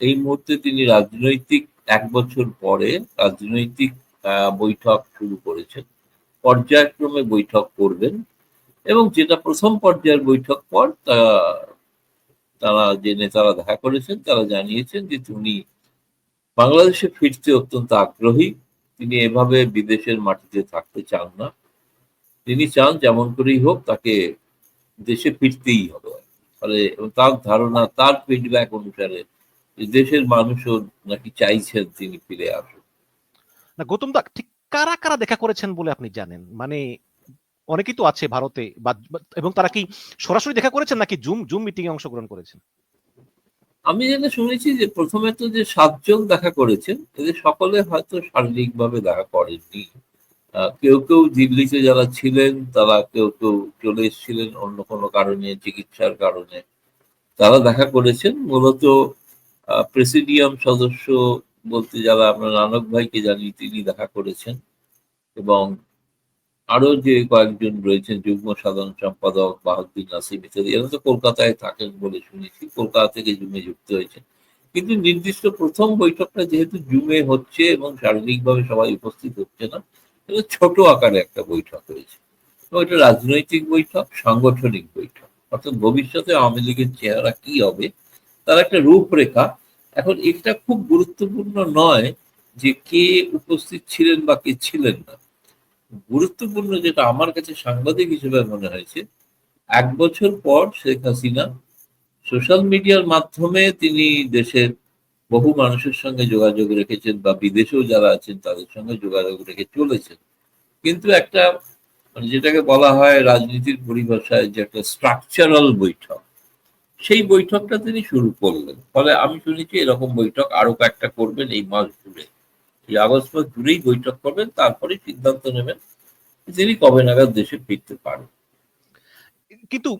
এই মুহূর্তে তিনি রাজনৈতিক, এক বছর পরে রাজনৈতিক বৈঠক শুরু করেছেন। পর্যায়ক্রমে বৈঠক করবেন এবং যেটা প্রথম পর্যায়ের বৈঠক পর তারা যে নেতারা দেখা করেছেন, তারা জানিয়েছেন যে তিনি বাংলাদেশে ফিরতে অত্যন্ত আগ্রহী। তিনি এভাবে বিদেশের মাটিতে থাকতে চান না। তিনি চান যেমন করেই হোক তাকে দেশে ফিরতেই হবে। ফলে তার ধারণা, তার ফিডব্যাক অনুসারে দেশের মানুষও নাকি চাইছেন তিনি ফিরে আসুন। না গৌতম দা ঠিক কারা কারা দেখা করেছেন বলে আপনি জানেন? মানে অনেকেই তো আছে ভারতে বা এবং তারা কি সরাসরি দেখা করেছেন নাকি জুম জুম মিটিং এ অংশগ্রহণ করেছেন? আমি যেটা শুনেছি যে প্রথমে তো যে সাতজন দেখা করেছেন এদের সকলে হয়তো শারীরিকভাবে দেখা করেননি। কেউ কেউ দিল্লিতে যারা ছিলেন তারা কেউ কেউ চলে এসেছিলেন অন্য কোনো কারণে চিকিৎসার কারণে। তারা দেখা করেছেন মূলত প্রেসিডিয়াম সদস্য বলতে যারা আমরা, নানক ভাইকে জানি, তিনি দেখা করেছেন। এবং আরও যে কয়েকজন রয়েছেন, যুগ্ম সাধারণ সম্পাদক বাহাদুর নাসিম ইত্যাদি, এরা তো কলকাতায় থাকেন বলে শুনেছি, কলকাতা থেকে জুমে যুক্ত হয়েছে কিন্তু নির্দিষ্ট প্রথম বৈঠকটা যেহেতু জুমে হচ্ছে এবং শারীরিকভাবে সবাই উপস্থিত হচ্ছে না, এটা ছোট আকারে একটা বৈঠক হয়েছে। এটা রাজনৈতিক বৈঠক, সাংগঠনিক বৈঠক। অর্থাৎ ভবিষ্যতে আওয়ামী লীগের চেহারা কি হবে তার একটা রূপরেখা। এখন এটা খুব গুরুত্বপূর্ণ নয় যে কে উপস্থিত ছিলেন বা কে ছিলেন না। গুরুত্বপূর্ণ যেটা আমার কাছে সাংবাদিক হিসেবে মনে হয়েছে, এক বছর পর শেখ হাসিনা সোশ্যাল মিডিয়ার মাধ্যমে তিনি দেশের বহু মানুষের সঙ্গে যোগাযোগ রেখেছেন বা বিদেশেও যারা আছেন তাদের সঙ্গে যোগাযোগ রেখে চলেছেন। কিন্তু একটা মানে যেটাকে বলা হয় রাজনীতির পরিভাষায় যে একটা স্ট্রাকচারাল বৈঠক। সেই বৈঠকটা তিনি শুরু করলেন। ফলে আমি শুনেছি এরকম বৈঠক আরও কয়েকটা করবেন এই মাস জুড়ে। এই আগস্ট মাস জুড়েই বৈঠক করবেন তারপরে সিদ্ধান্ত নেবেন তিনি কবে নাগাদ দেশে ফিরতে পারেন কিন্তু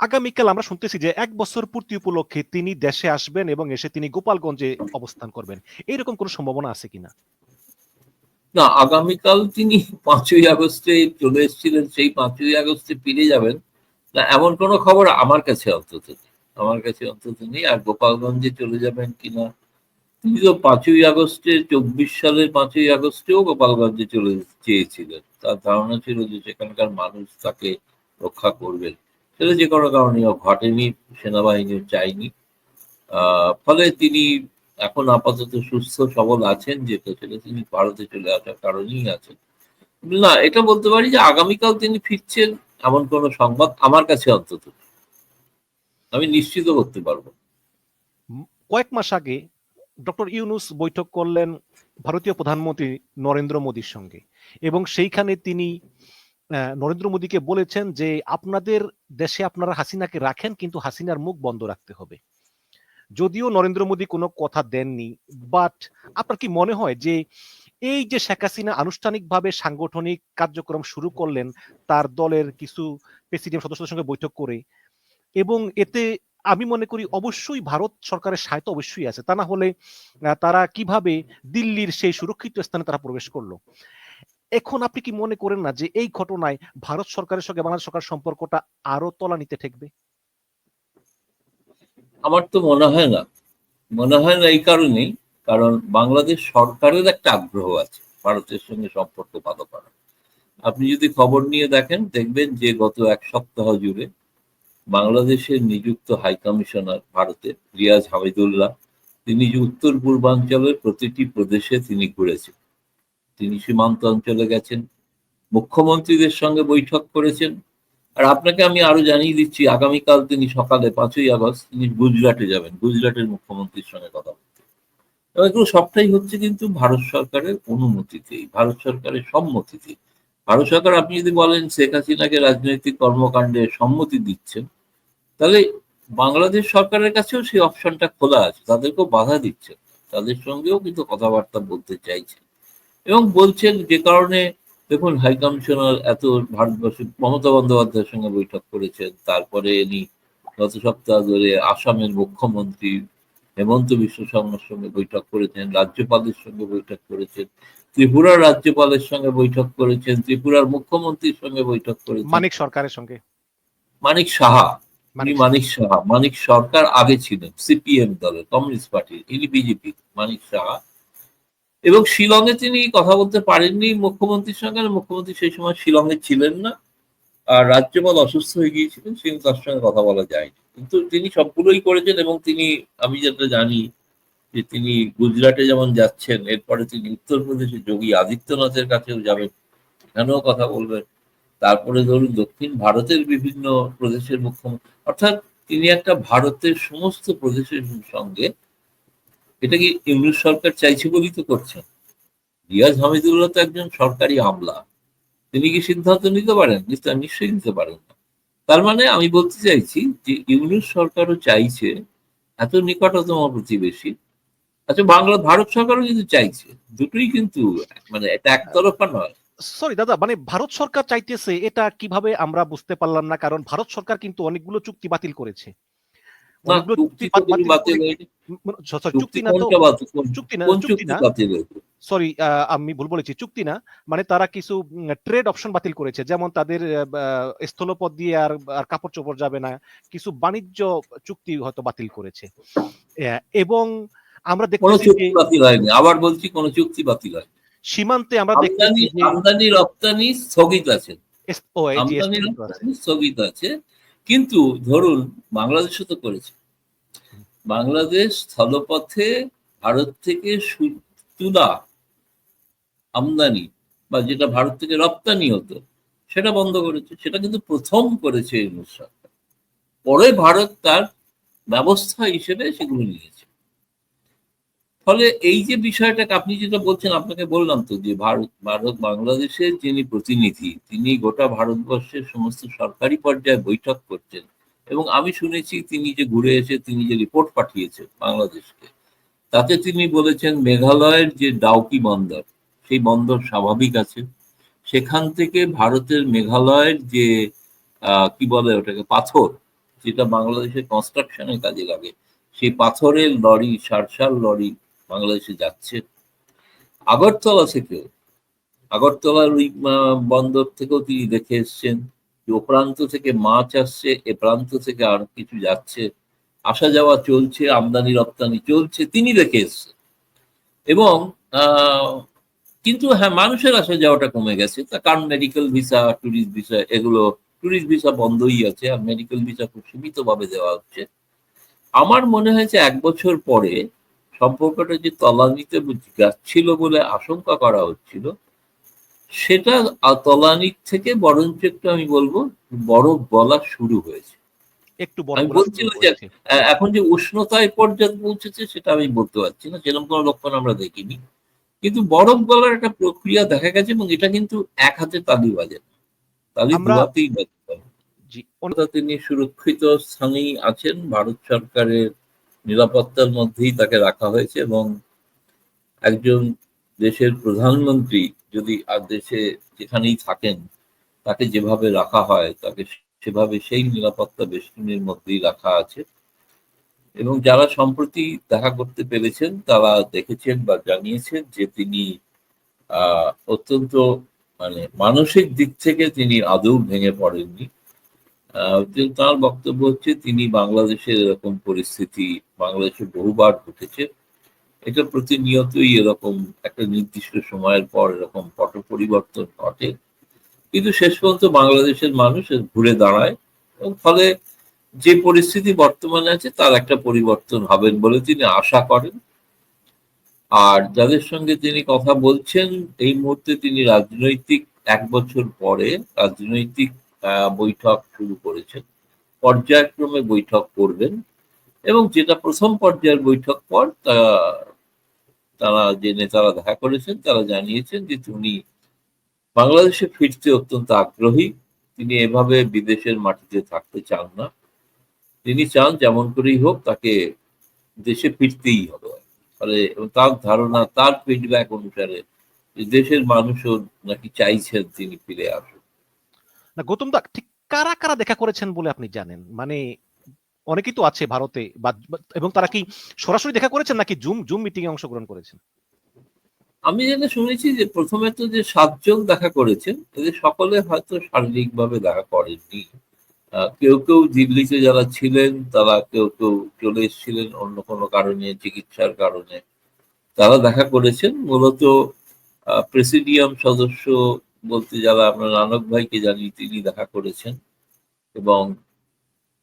আগামীকাল আমরা শুনতেছি যে এক বছর পূর্তি উপলক্ষে তিনি দেশে আসবেন এবং এসে তিনি গোপালগঞ্জে অবস্থান করবেন। এইরকম কোনো সম্ভাবনা আছে কিনা? না আগামীকাল তিনি পাঁচই আগস্টে চলে এসেছিলেন সেই পাঁচই আগস্টে ফিরে যাবেন। না এমন কোনো খবর আমার কাছে অন্তত আমার কাছে অন্তত নেই। আর গোপালগঞ্জে চলে যাবেন কিনা, তিনি তো পাঁচই আগস্টে, চব্বিশ সালের পাঁচই আগস্টেও গোপালগঞ্জে চলে চেয়েছিলেন। তার ধারণা ছিল যে সেখানকার মানুষ তাকে রক্ষা করবেন। সেটা যে কোনো কারণে ঘটেনি সেনাবাহিনীও চাইনি ফলে তিনি এখন আপাতত সুস্থ, সবল আছেন যেটা সেটা তিনি ভারতে চলে আসার কারণেই আছেন। না, এটা বলতে পারি যে আগামীকাল তিনি ফিরছেন, এমন কোন সংবাদ আমার কাছে অন্তত আমি নিশ্চিত করতে পারব। কয়েক মাস আগে ডক্টর ইউনুস বৈঠক করলেন ভারতীয় প্রধানমন্ত্রী নরেন্দ্র মোদীর সঙ্গে এবং সেইখানে তিনি নরেন্দ্র মোদীকে বলেছেন যে আপনাদের দেশে আপনারা হাসিনাকে রাখেন কিন্তু হাসিনার মুখ বন্ধ রাখতে হবে। যদিও নরেন্দ্র মোদী কোনো কথা দেননি বাট আপনার কি মনে হয় যে এই যে শেখ হাসিনা আনুষ্ঠানিকভাবে সাংগঠনিক কার্যক্রম শুরু করলেন, তার দলের কিছু প্রেসিডেন্ট সদস্যদের সঙ্গে বৈঠক করে এবং এতে আমি মনে করি অবশ্যই ভারত সরকারের সাহিত্য অবশ্যই আছে। তা না হলে তারা কীভাবে দিল্লির সেই সুরক্ষিত স্থানে তারা প্রবেশ করল? এখন আপনি কি মনে করেন না যে এই ঘটনায় ভারত সরকারের সঙ্গে বাংলাদেশ সরকার সম্পর্কটা আরও তলা নিতে ঠেকবে? আমার তো মনে হয় না। মনে হয় না এই কারণেই, কারণ বাংলাদেশ সরকারের একটা আগ্রহ আছে ভারতের সঙ্গে সম্পর্ক ভালো করার। আপনি যদি খবর নিয়ে দেখেন, দেখবেন যে গত এক সপ্তাহ জুড়ে বাংলাদেশের নিযুক্ত হাই কমিশনার ভারতে রিয়াজ হামিদুল্লাহ, তিনি উত্তর পূর্বাঞ্চলের প্রতিটি প্রদেশে তিনি ঘুরেছেন। তিনি সীমান্ত অঞ্চলে গেছেন, মুখ্যমন্ত্রীদের সঙ্গে বৈঠক করেছেন। আর আপনাকে আমি আরও জানিয়ে দিচ্ছি, আগামীকাল তিনি সকালে পাঁচই আগস্ট তিনি গুজরাটে যাবেন, গুজরাটের মুখ্যমন্ত্রীর সঙ্গে কথা বলতে। এগুলো সবটাই হচ্ছে কিন্তু ভারত সরকারের অনুমতিতেই, ভারত সরকারের সম্মতিতে ভারত সরকার, আপনি যদি বলেন, শেখ হাসিনাকে রাজনৈতিক কর্মকাণ্ডে সম্মতি দিচ্ছেন তাহলে বাংলাদেশ সরকারের কাছেও সেই অপশনটা খোলা আছে তাদেরকেও বাধা দিচ্ছে তাদের সঙ্গেও কিন্তু কথাবার্তা বলতে চাইছেন এবং বলছেন যে কারণে দেখুন হাই কমিশনার এত ভারতবর্ষে মমতা বন্দ্যোপাধ্যায়ের সঙ্গে বৈঠক করেছেন তারপরে ইনি গত সপ্তাহ ধরে আসামের মুখ্যমন্ত্রী হেমন্ত বিশ্ব শর্মার সঙ্গে বৈঠক করেছেন রাজ্যপালের সঙ্গে বৈঠক করেছেন ত্রিপুরার রাজ্যপালের সঙ্গে বৈঠক করেছেন ত্রিপুরার মুখ্যমন্ত্রীর সঙ্গে বৈঠক করেছেন। মানিক সরকারের সঙ্গে। মানিক সাহা মানিক মানিক সাহা মানিক সরকার আগে ছিলেন, সিপিএম দলের, কমিউনিস্ট পার্টির, ইনি বিজেপি মানিক সাহা এবং শিলংয়ে তিনি কথা বলতে পারেননি, মুখ্যমন্ত্রীর সঙ্গে মুখ্যমন্ত্রী সেই সময় শিলংয়ে ছিলেন না। আর রাজ্যপাল অসুস্থ হয়ে গিয়েছিলেন সেই তার সঙ্গে কথা বলা যায়নি। কিন্তু তিনি সবগুলোই করেছেন এবং তিনি, আমি যেটা জানি, যে তিনি গুজরাটে যেমন যাচ্ছেন, এরপরে তিনি উত্তরপ্রদেশে যোগী আদিত্যনাথের কাছেও যাবেন, এখানেও কথা বলবেন। তারপরে ধরুন দক্ষিণ ভারতের বিভিন্ন প্রদেশের মুখ্যমন্ত্রী, অর্থাৎ তিনি একটা ভারতের সমস্ত প্রদেশের সঙ্গে এটা কি ইংরেজ সরকার চাইছে বলেই তো করছেন। রিয়াজ হামিদুল্লাহ তো একজন সরকারি আমলা। তিনি কি সিদ্ধান্ত নিতে পারেন? নিশ্চয়- নিশ্চয়ই নিতে পারেন না। তার মানে আমি বলতে চাইছি যে ইংরেজ সরকারও চাইছে, এত নিকটতম প্রতিবেশী। আচ্ছা বাংলা, ভারত সরকারও কিন্তু চাইছে। দুটোই কিন্তু মানে এটা একতরফা নয়। সরি দাদা মানে ভারত সরকার চাইতেছে এটা কীভাবে আমরা বুঝতে পারলাম না কারণ ভারত সরকার কিন্তু অনেকগুলো চুক্তি বাতিল করেছে। অনেকগুলো চুক্তি চুক্তি না চুক্তি না চুক্তি না। সরি আমি ভুল বলেছি। চুক্তি না মানে তারা কিছু ট্রেড অপশন বাতিল করেছে। যেমন তাদের স্থলপথ দিয়ে আর আর কাপড় চোপড় যাবে না কিছু বাণিজ্য চুক্তি হয়তো বাতিল করেছে। এবং আমরা হয়নি। আবার বলছি কোনো চুক্তি বাতিল হয়নি। সীমান্তে আমরা দেখতেছি আমদানি রপ্তানি স্থগিত আছে। এই আমদানি রপ্তানি স্থগিত আছে। কিন্তু ধরুন বাংলাদেশও তো করেছে। বাংলাদেশ স্থলপথে ভারত থেকে তুলা আমদানি বা যেটা ভারত থেকে রপ্তানি হতো সেটা বন্ধ করেছে। সেটা কিন্তু প্রথম করেছে ইউনুস সরকার পরে ভারত তার ব্যবস্থা হিসেবে সেগুলো নিয়েছে। ফলে এই যে বিষয়টাকে আপনি যেটা বলছেন, আপনাকে বললাম তো যে ভারত ভারত বাংলাদেশের যিনি প্রতিনিধি, তিনি গোটা ভারতবর্ষের সমস্ত সরকারি পর্যায়ে বৈঠক করছেন এবং আমি শুনেছি তিনি যে ঘুরে এসে, তিনি যে রিপোর্ট পাঠিয়েছেন বাংলাদেশকে, তাতে তিনি বলেছেন মেঘালয়ের যে ডাউকি বন্দর, সেই বন্দর স্বাভাবিক আছে। সেখান থেকে ভারতের মেঘালয়ের যে কি বলে ওটাকে, পাথর, যেটা বাংলাদেশের কনস্ট্রাকশনের কাজে লাগে, সেই পাথরের লরি, সারসার লরি বাংলাদেশে যাচ্ছে। আগরতলা থেকেও, আগরতলার ওই বন্দর থেকেও তিনি দেখে এসছেন যে ও প্রান্ত থেকে মাছ আসছে, এ প্রান্ত থেকে আর কিছু যাচ্ছে। আসা যাওয়া চলছে, আমদানি রপ্তানি চলছে, তিনি দেখে এসছেন। এবং কিন্তু হ্যাঁ মানুষের আসা যাওয়াটা কমে গেছে। তার কারণ মেডিকেল ভিসা ট্যুরিস্ট ভিসা এগুলো ট্যুরিস্ট ভিসা বন্ধই আছে আর মেডিকেল ভিসা খুব সীমিতভাবে দেওয়া হচ্ছে। আমার মনে হয়েছে এক বছর পরে সম্পর্কটা যে তলানিতে যাচ্ছিল বলে আশঙ্কা করা হচ্ছিল সেটা তলানির থেকে বরঞ্চ একটু আমি বলব বরফ গলা শুরু হয়েছে। একটু আমি করে বলছি শুরু ওই যে- এখন যে উষ্ণতায় পর্যায়ে পৌঁছেছে সেটা আমি বলতে পারছি না সেরকম কোনো লক্ষণ আমরা দেখিনি। কিন্তু বরফ গলার একটা প্রক্রিয়া দেখা গেছে এবং এটা কিন্তু এক হাতে তালি বাজে না। তালি আমরা- দুহাতেই বাজতে হবে জি অর্থাৎ তিনি সুরক্ষিত স্থানেই আছেন ভারত সরকারের নিরাপত্তার মধ্যেই তাকে রাখা হয়েছে এবং একজন দেশের প্রধানমন্ত্রী যদি আর দেশে যেখানেই থাকেন, তাকে যেভাবে রাখা হয়, তাকে সেভাবে সেই নিরাপত্তা বেষ্টনীর মধ্যেই রাখা আছে। এবং যারা সম্প্রতি দেখা করতে পেরেছেন, তারা দেখেছেন বা জানিয়েছেন যে তিনি অত্যন্ত মানে মানসিক দিক থেকে তিনি আদৌ ভেঙে পড়েননি। তার বক্তব্য হচ্ছে, তিনি বাংলাদেশের এরকম পরিস্থিতি, বাংলাদেশে বহুবার ঘটেছে। এটা প্রতিনিয়তই এরকম একটা নির্দিষ্ট সময়ের পর এরকম পট পরিবর্তন ঘটে। কিন্তু শেষ পর্যন্ত বাংলাদেশের মানুষ ঘুরে দাঁড়ায় এবং ফলে যে পরিস্থিতি বর্তমানে আছে, তার একটা পরিবর্তন হবেন বলে তিনি আশা করেন। আর যাদের সঙ্গে তিনি কথা বলছেন, এই মুহূর্তে তিনি রাজনৈতিক এক বছর পরে, রাজনৈতিক বৈঠক শুরু করেছেন। পর্যায়ক্রমে বৈঠক করবেন এবং যেটা প্রথম পর্যায়ের বৈঠক পর তারা যে নেতারা দেখা করেছেন, তারা জানিয়েছেন যে তিনি বাংলাদেশে ফিরতে অত্যন্ত আগ্রহী। তিনি এভাবে বিদেশের মাটিতে থাকতে চান না। তিনি চান যেমন করেই হোক তাকে দেশে ফিরতেই হবে। ফলে তার ধারণা, তার ফিডব্যাক অনুসারে দেশের মানুষও নাকি চাইছেন তিনি ফিরে আসুন। না, গৌতম দা, ঠিক কারা কারা দেখা করেছেন বলে আপনি জানেন? মানে অনেকেই তো আছে ভারতে, বা এবং তারা কি সরাসরি দেখা করেছেন নাকি জুম জুম মিটিং এ অংশগ্রহণ করেছেন? আমি যেটা শুনেছি যে প্রথমে তো যে সাতজন দেখা করেছেন, এদের সকলে হয়তো শারীরিকভাবে দেখা করেননি। কেউ কেউ দিল্লিতে যারা ছিলেন, তারা কেউ কেউ চলে এসেছিলেন অন্য কোনো কারণে, চিকিৎসার কারণে। তারা দেখা করেছেন। মূলত প্রেসিডিয়াম সদস্য বলতে যারা আমরা নানক ভাইকে জানি তিনি দেখা করেছেন এবং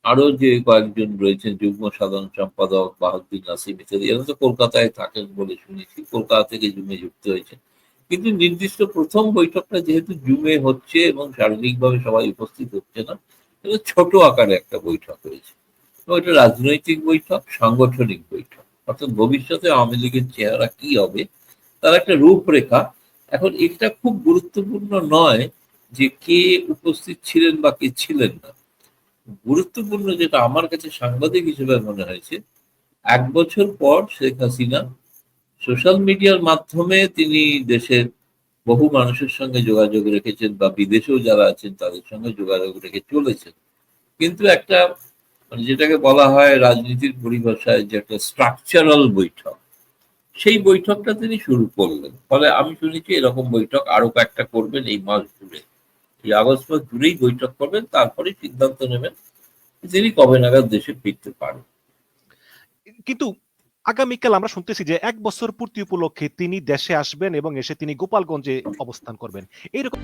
আরও যে কয়েকজন রয়েছেন যুগ্ম সাধারণ সম্পাদক বাহাদুর নাসিম ইত্যাদি, এরা তো কলকাতায় থাকেন বলে শুনেছি, কলকাতা থেকে জুমে যুক্ত হয়েছে কিন্তু নির্দিষ্ট প্রথম বৈঠকটা যেহেতু জুমে হচ্ছে এবং শারীরিকভাবে সবাই উপস্থিত হচ্ছে না এটা ছোট আকারে একটা বৈঠক হয়েছে। এবং এটা রাজনৈতিক বৈঠক, সাংগঠনিক বৈঠক। অর্থাৎ ভবিষ্যতে আওয়ামী লীগের চেহারা কি হবে, তার একটা রূপরেখা এখন এটা খুব গুরুত্বপূর্ণ নয় যে কে উপস্থিত ছিলেন বা কে ছিলেন না। গুরুত্বপূর্ণ যেটা আমার কাছে সাংবাদিক হিসেবে মনে হয়েছে, এক বছর পর শেখ হাসিনা সোশ্যাল মিডিয়ার মাধ্যমে তিনি দেশের বহু মানুষের সঙ্গে যোগাযোগ রেখেছেন বা বিদেশেও যারা আছেন তাদের সঙ্গে যোগাযোগ রেখে চলেছেন। কিন্তু একটা মানে যেটাকে বলা হয় রাজনীতির পরিভাষায় যে একটা স্ট্রাকচারাল বৈঠক। সেই বৈঠকটা তিনি শুরু করলেন। ফলে আমি শুনেছি এরকম বৈঠক আরও কয়েকটা করবেন এই মাস জুড়ে। এই আগস্ট মাস জুড়েই বৈঠক করবেন, তারপরে সিদ্ধান্ত নেবেন তিনি কবে নাগাদ দেশে ফিরতে পারেন। কিন্তু আগামীকাল আমরা শুনতেছি যে এক বছর পূর্তি উপলক্ষে তিনি দেশে আসবেন এবং এসে তিনি গোপালগঞ্জে অবস্থান করবেন। এইরকম